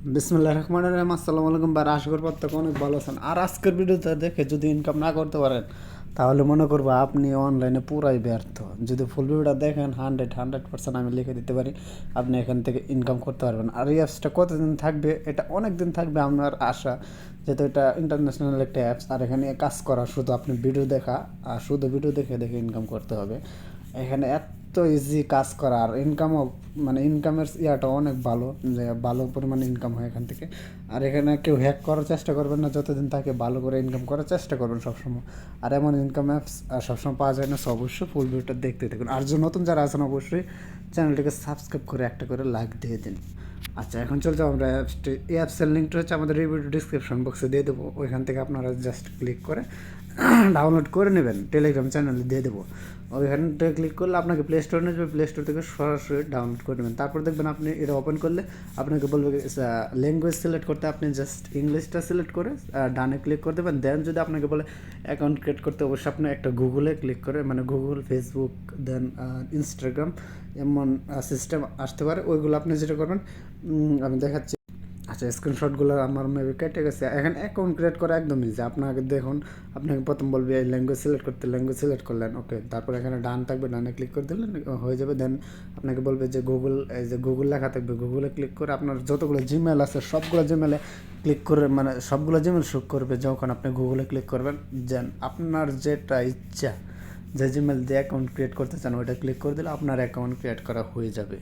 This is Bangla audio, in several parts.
বিসমুল্লাহ রহমান রহিম, আসসালামু আলাইকুম। বা করব আপনাকে অনেক ভালো আছেন। আর আজকের ভিডিওটা দেখে যদি ইনকাম না করতে পারেন, তাহলে মনে করব আপনি অনলাইনে পুরাই ব্যর্থ। যদি ফুল ভিডিওটা দেখেন হান্ড্রেড হান্ড্রেড পার্সেন্ট আমি লিখে দিতে পারি, আপনি এখান থেকে ইনকাম করতে পারবেন। আর এই অ্যাপসটা কতদিন থাকবে, এটা অনেক দিন থাকবে আমার আশা, যেহেতু এটা ইন্টারন্যাশনাল একটা অ্যাপস আর এখানে কাজ করা শুধু আপনি ভিডিও দেখা, আর শুধু ভিডিও দেখে দেখে ইনকাম করতে হবে। এখানে এত ইজি কাজ করা, আর ইনকামও মানে ইনকামের ইয়াটা অনেক ভালো, যে ভালো পরিমাণে ইনকাম হয় এখান থেকে। আর এখানে কেউ হ্যাক করার চেষ্টা করবেন না, যতদিন থাকে ভালো করে ইনকাম করার চেষ্টা করবেন সবসময়। আর এমন ইনকাম অ্যাপস সবসময় পাওয়া যায় না, সো অবশ্যই ফুল ভিডিওটা দেখতে থাকুন। আর যে নতুন যারা আছেন, অবশ্যই চ্যানেলটিকে সাবস্ক্রাইব করে একটা করে লাইক দিয়ে দিন। আচ্ছা এখন চলছে আমরা অ্যাপসটি অ্যাপসের লিঙ্কটা হচ্ছে আমাদের রিভিউ ডিসক্রিপশন বক্সে দিয়ে দেবো। ওইখান থেকে আপনারা জাস্ট ক্লিক করে ডাউনলোড করে নেবেন টেলিগ্রাম চ্যানেলে দিয়ে দেবো। ওইখানটা ক্লিক করলে আপনাকে প্লে স্টোরে নিয়ে যাবে প্লে স্টোর থেকে সরাসরি ডাউনলোড করে নেবেন। তারপর দেখবেন আপনি এটা ওপেন করলে আপনাকে বলবে ল্যাঙ্গুয়েজ সিলেক্ট করতে আপনি জাস্ট ইংলিশটা সিলেক্ট করে ডানে ক্লিক করে দেবেন। দেন যদি আপনাকে বলে অ্যাকাউন্ট ক্রিয়েট করতে, অবশ্যই আপনি একটা গুগলে ক্লিক করে মানে গুগল ফেসবুক দেন ইনস্টাগ্রাম এমন সিস্টেম আসতে পারে। ওইগুলো আপনি যেটা করবেন আমি দেখাচ্ছি। আচ্ছা স্ক্রিনশটগুলো আমার মেবি কেটে গেছে। এখানে অ্যাকাউন্ট ক্রিয়েট করা একদম ইজি আপনাকে দেখুন আপনাকে প্রথম বলবে, এই ল্যাঙ্গুয়েজ সিলেক্ট করতে ল্যাঙ্গুয়েজ সিলেক্ট করলেন ওকে তারপর এখানে ডান থাকবে, ডানে ক্লিক করে দিলেন, হয়ে যাবে। দেন আপনাকে বলবে যে গুগল এই যে গুগল লেখা থাকবে গুগলে ক্লিক করে আপনার যতগুলো জিমেল আছে, সবগুলো জিমেলে ক্লিক করে মানে সবগুলো জিমেল শো করবে যখন আপনি গুগলে ক্লিক করবেন। দেন আপনার যেটা ইচ্ছা, যে জিমেল দিয়ে অ্যাকাউন্ট ক্রিয়েট করতে চান, ওইটা ক্লিক করে দিলে আপনার অ্যাকাউন্ট ক্রিয়েট করা হয়ে যাবে।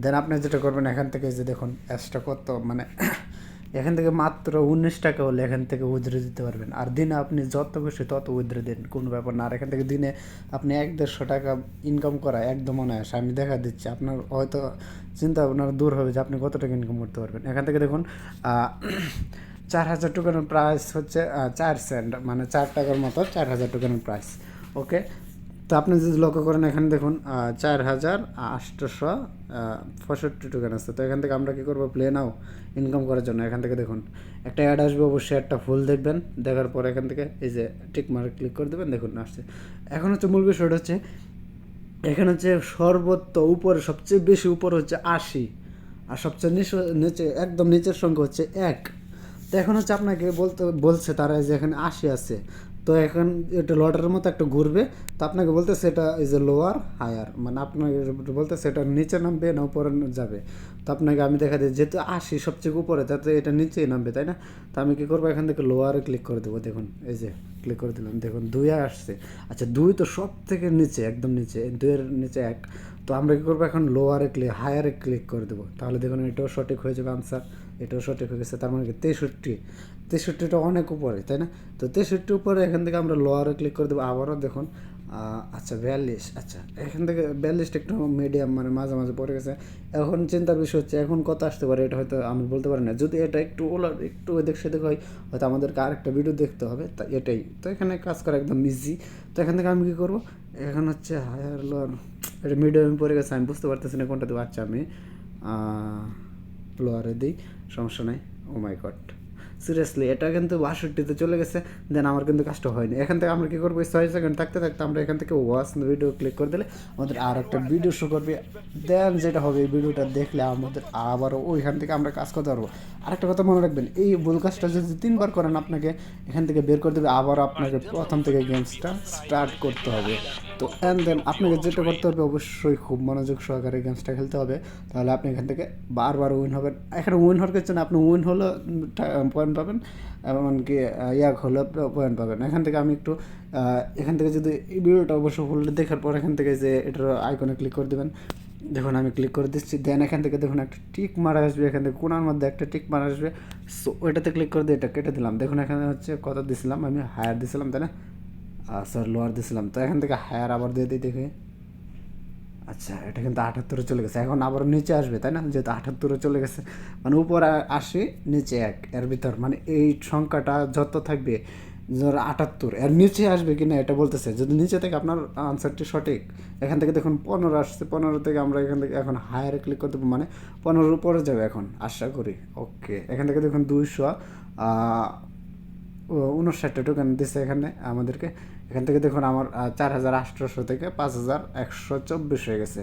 দেন আপনি যেটা করবেন এখান থেকে যে দেখুন অ্যাপসটা কত মানে এখান থেকে মাত্র উনিশ টাকা হলে এখান থেকে উইথড্র দিতে পারবেন। আর দিনে আপনি যত খুশি তত উইথড্র দিন, কোনো ব্যাপার না। আর এখান থেকে দিনে আপনি এক দেড়শো টাকা ইনকাম করা একদম অনায়াস। আমি দেখা দিচ্ছি, আপনার হয়তো চিন্তা ভাবনা দূর হবে যে আপনি কত টাকা ইনকাম করতে পারবেন। এখান থেকে দেখুন চার হাজার টোকেনের প্রাইস হচ্ছে চার সেন্ট মানে চার টাকার মতো চার হাজার টোকেনের প্রাইস ওকে তো আপনি যদি লক্ষ্য করেন, এখানে দেখুন চার হাজার আটশোশো পঁয়ষট্টি টোকেন আছে। তো এখান থেকে আমরা কী করব? প্লে নাও ইনকাম করার জন্য। এখান থেকে দেখুন, একটা অ্যাড আসবে, অবশ্যই একটা ফুল দেখবেন। দেখার পর এখান থেকে এই যে টিক মার্ক ক্লিক করে দেবেন, দেখুন, আসছে। এখন হচ্ছে মূল বিষয়টা হচ্ছে, এখানে হচ্ছে সর্বোচ্চ উপরে, সবচেয়ে বেশি উপরে হচ্ছে আশি, আর সবচেয়ে নিচে নিচে, একদম নিচের সংখ্যা হচ্ছে এক। তো এখন হচ্ছে আপনাকে বলতে বলছে তারা যে এখানে আশি আছে। তো এখন এটা লটারের মতো একটা ঘুরবে। তো আপনাকে বলতে সেটা ইজ এ লোয়ার হায়ার মানে আপনাকে বলতে সেটা নিচে নামবে না, উপরে যাবে। তো আপনাকে আমি দেখা দিই, যেহেতু আশি সবচেয়ে উপরে, তাতে এটা নিচেই নামবে, তাই না? তো আমি কী করব? এখান থেকে লোয়ারে ক্লিক করে দেবো, দেখুন, এই যে ক্লিক করে দিলাম, দেখুন, দুই আসছে। আচ্ছা দুই তো সব থেকে নিচে, একদম নিচে দুইয়ের নিচে এক। তো আমরা কী করব এখন? লোয়ারে ক্লিক হায়ারে ক্লিক করে দেবো। তাহলে দেখুন, এটাও সঠিক হয়ে যাবে আনসার এটাও সঠিক হয়ে গেছে, তার মানে কি? তেষট্টি। তেষট্টিটা অনেক উপরে, তাই না? তো তেষট্টি উপরে এখান থেকে আমরা লোয়ারে ক্লিক করে দেবো, আবারও দেখুন আচ্ছা বিয়াল্লিশ আচ্ছা। এখান থেকে বিয়াল্লিশটা একটু মিডিয়াম মানে মাঝে মাঝে পড়ে গেছে। এখন চিন্তার বিষয় হচ্ছে, এখন কত আসতে পারে এটা হয়তো আমি বলতে পারি না। যদি এটা একটু ওলার একটু এদিক সেদিক হয়, হয়তো আমাদেরকে আরেকটা ভিডিও দেখতে হবে। তা এটাই। তো এখানে কাজ করা একদম ইজি তো এখান থেকে আমি কী করব? এখন হচ্ছে হায়ার লোয়ার এটা মিডিয়াম পড়ে গেছে। আমি বুঝতে পারতেছি না কোনটা দেবো। আচ্ছা আমি লোয়ারে দিই। সমস্যা নাই। ও মাই গড সিরিয়াসলি এটা কিন্তু বাষট্টিতে চলে গেছে দেন আমার কিন্তু কাজটা হয়নি। এখান থেকে আমরা কী করব? ছয় সেকেন্ড থাকতে থাকতে আমরা এখান থেকে ওয়াচ ভিডিও ক্লিক করে দিলে আমাদের আর একটা ভিডিও শো করবে। দেন যেটা হবে, এই ভিডিওটা দেখলে আমাদের আবারও ওইখান থেকে আমরা কাজ করতে পারব। আরেকটা কথা মনে রাখবেন, এই ভুল কাজটা যদি তিনবার করেন, আপনাকে এখান থেকে বের করে দেবে, আবার আপনাকে প্রথম থেকে গেমসটা স্টার্ট করতে হবে। তো অ্যান্ড দেন আপনাকে যেটা করতে হবে অবশ্যই খুব মনোযোগ সহকারে গেমসটা খেলতে হবে। তাহলে আপনি এখান থেকে বারবার উইন হবেন। এখানে উইন হওয়ার কিছু না, আপনি উইন হলো পয়েন্ট পাবেন, এমনকি ইয়াক হলে পয়েন্ট পাবেন। এখান থেকে আমি একটু এখান থেকে যদি এই ভিডিওটা অবশ্য ফুল দেখার পর এখান থেকে যে এটার আইকনে ক্লিক করে দেবেন, দেখুন আমি ক্লিক করে দিচ্ছি। দেন এখান থেকে দেখুন একটা টিক মারা আসবে, এখান থেকে কোনার মধ্যে একটা টিক মারা আসবে। সো ওইটাতে ক্লিক করে দিয়ে এটা কেটে দিলাম। দেখুন এখানে হচ্ছে কত দিছিলাম, আমি হায়ার দিছিলাম, তাই না? স্যার লোয়ার দিছিলাম। তো এখান থেকে হায়ার আবার দিয়ে দিই দেখি। আচ্ছা এটা কিন্তু আটাত্তরে চলে গেছে। এখন আবার নিচে আসবে, তাই না? যেহেতু আটাত্তরে চলে গেছে। মানে উপরে আশি নিচে এক। এর ভিতর মানে এই সংখ্যাটা যত থাকবে, ধর আটাত্তর। এর নিচে আসবে কি না এটা বলতেছে। যদি নিচে থেকে আপনার আনসারটি সঠিক, এখান থেকে দেখুন পনেরো আসছে। পনেরো থেকে আমরা এখান থেকে এখন হায়ারে ক্লিক করে দেবো। মানে পনেরোর উপরে যাবে এখন, আশা করি। ওকে এখান থেকে দেখুন দুইশো উনষাটটা টোকেন দিছে এখানে আমাদেরকে। এখান থেকে দেখুন আমার চার হাজার আটশোশো থেকে পাঁচ হাজার একশো চব্বিশ হয়ে গেছে।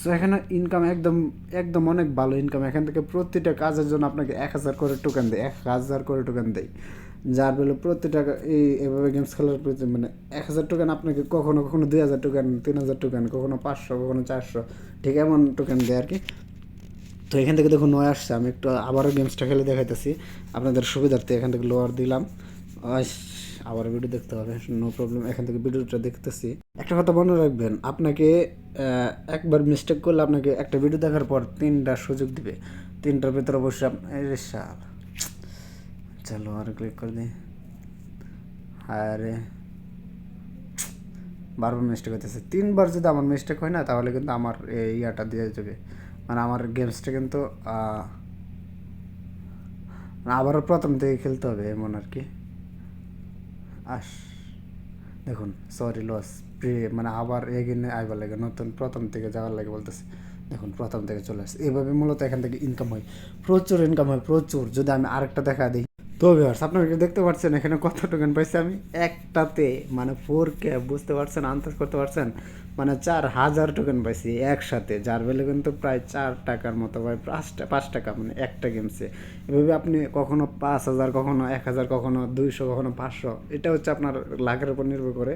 সো এখানে ইনকাম একদম একদম অনেক ভালো ইনকাম এখান থেকে প্রতিটা কাজের জন্য আপনাকে এক হাজার করে টোকেন দেয়, এক হাজার করে টোকেন দেয়। যার বেলে প্রতিটা এই এভাবে গেমস খেলার প্রতি মানে এক হাজার টোকেন আপনাকে কখনো কখনো দুই হাজার টোকেন তিন হাজার টোকেন কখনো পাঁচশো, কখনো চারশো, ঠিক এমন টোকেন দেয় আর কি তো এখান থেকে দেখুন নয় আসছে। আমি একটু আবারও গেমসটা খেলে দেখাইতেছি। আপনাদের সুবিধার্থে এখান থেকে লোয়ার দিলাম। আবার ভিডিও দেখতে হবে নো প্রবলেম এখান থেকে ভিডিওটা দেখতেছি। একটা কথা মনে রাখবেন, আপনাকে একবার মিস্টেক করলে আপনাকে একটা ভিডিও দেখার পর তিনটা সুযোগ দিবে। তিনটার ভিতরে অবশ্যই আপ- এই রে শাল। চলো আর ক্লিক করে দিই। আরে বারবার মিস্টেক হইতেছে। তিনবার যদি আমার মিস্টেক হয় না, তাহলে কিন্তু আমার এই ইয়াটা দিয়ে যাবে। মানে আমার গেমসটা কিন্তু মানে আবারও প্রথম থেকে খেলতে হবে, এমন আর কি। আস। দেখুন সরি লস প্রে মানে আবার এগিয়ে আইবার লাগে, নতুন প্রথম থেকে যাওয়ার লাগে বলতেছে। দেখুন, প্রথম থেকে চলে আসছে। এভাবে মূলত এখান থেকে ইনকাম হয়। প্রচুর ইনকাম হয়, প্রচুর। যদি আমি আরেকটা দেখা দিই তো ভিউয়ার্স আপনারা দেখতে পাচ্ছেন? এখানে কত টোকেন পাইছি আমি? একটাতে মানে ফোর কে বুঝতে পারছেন? আন্দাজ করতে পারছেন? মানে চার হাজার টোকেন পাইছি একসাথে, যার বেলে কিন্তু প্রায় চার টাকার মতো, ভাই পাঁচটা পাঁচ টাকা মানে একটা গেমসে এভাবে আপনি কখনো পাঁচ হাজার, কখনো এক হাজার, কখনো দুইশো, কখনো পাঁচশো, এটা হচ্ছে আপনার লাখের উপর নির্ভর করে।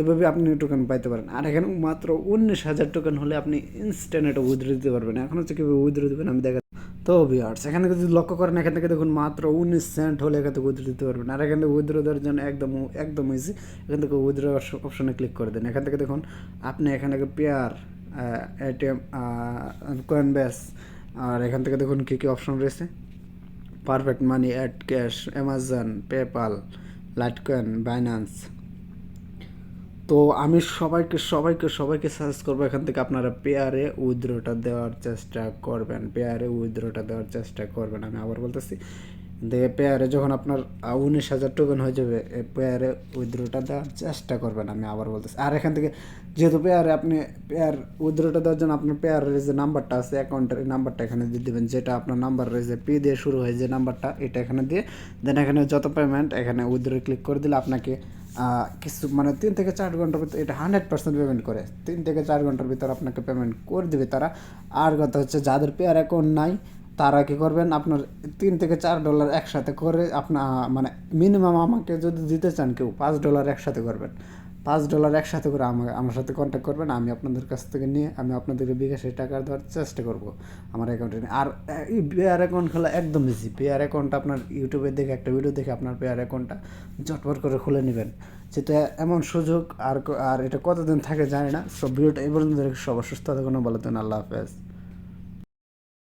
এভাবে আপনি টোকেন পাইতে পারেন। আর এখানে মাত্র উনিশ হাজার টোকেন হলে আপনি ইনস্ট্যান্ট এটা উইথড্র দিতে পারবেন। এখন হচ্ছে কীভাবে উইথড্র দেবেন, আমি দেখা তো বিয়ার্স থেকে যদি লক্ষ্য করেন, এখান থেকে দেখুন মাত্র উনিশ সেন্ট হলে এখান থেকে উইথড্র দিতে পারবেন। আর এখান থেকে উইথড্র দেওয়ার জন্য একদম একদম ইজি এখান থেকে উইথড্র অপশনে ক্লিক করে দেন। এখান থেকে দেখুন, আপনি এখান থেকে পেয়ার এটিএম কয়েন ব্যাস আর এখান থেকে দেখুন কী কী অপশন রয়েছে। Perfect Money AdvCash Amazon PayPal Litecoin Binance তো আমি সবাইকে সবাইকে সবাইকে সাজেস্ট করব এখান থেকে আপনারা পেয়ারে উইথড্রটা দেওয়ার চেষ্টা করবেন পেয়ারে উইথড্রটা দেওয়ার চেষ্টা করবেন। আমি আবার বলতেছি দেখে পেয়ারে যখন আপনার উনিশ হাজার টোকেন হয়ে যাবে পেয়ারে উইথড্রটা দেওয়ার চেষ্টা করবেন, আমি আবার বলতেছি। আর এখান থেকে যেহেতু পেয়ারে আপনি পেয়ার উইথড্রটা দেওয়ার জন্য আপনার পেয়ারের যে নাম্বারটা আছে অ্যাকাউন্টের এই নাম্বারটা এখানে দিয়ে দেবেন, যেটা আপনার নাম্বার রয়েছে পি দিয়ে শুরু হয় যে নাম্বারটা এটা এখানে দিয়ে দেন এখানে যত পেমেন্ট এখানে উইথড্র ক্লিক করে দিলে আপনাকে কিছু মানে তিন থেকে চার ঘণ্টার ভিতরে, এটা হান্ড্রেড পার্সেন্ট পেমেন্ট করে। তিন থেকে চার ঘণ্টার ভিতরে আপনাকে পেমেন্ট করে দেবে তারা। আর কথা হচ্ছে, যাদের পেয়ার অ্যাকাউন্ট নাই, তারা কি করবেন? আপনার তিন থেকে চার ডলার একসাথে করে আপনার মানে মিনিমাম আমাকে যদি দিতে চান কেউ, পাঁচ ডলার একসাথে করবেন। পাঁচ ডলার একসাথে করে আমাকে, আমার সাথে কন্ট্যাক্ট করবেন, আমি আপনাদের কাছ থেকে নিয়ে, আমি আপনাদেরকে বিকাশে টাকা দেওয়ার চেষ্টা করব আমার অ্যাকাউন্টে আর পেয়ার অ্যাকাউন্ট খোলা একদম ইজি পেয়ার অ্যাকাউন্ট আপনার ইউটিউবে দেখে, একটা ভিডিও দেখে আপনার পেয়ার অ্যাকাউন্টটা চটপট করে খুলে নেবেন। যেটা এমন সুযোগ আর আর এটা কতদিন থাকে জানি না, সব ভিডিওটা এই পর্যন্ত সবার সুস্থ থাকুন থাকুন, আল্লাহ হাফেজ।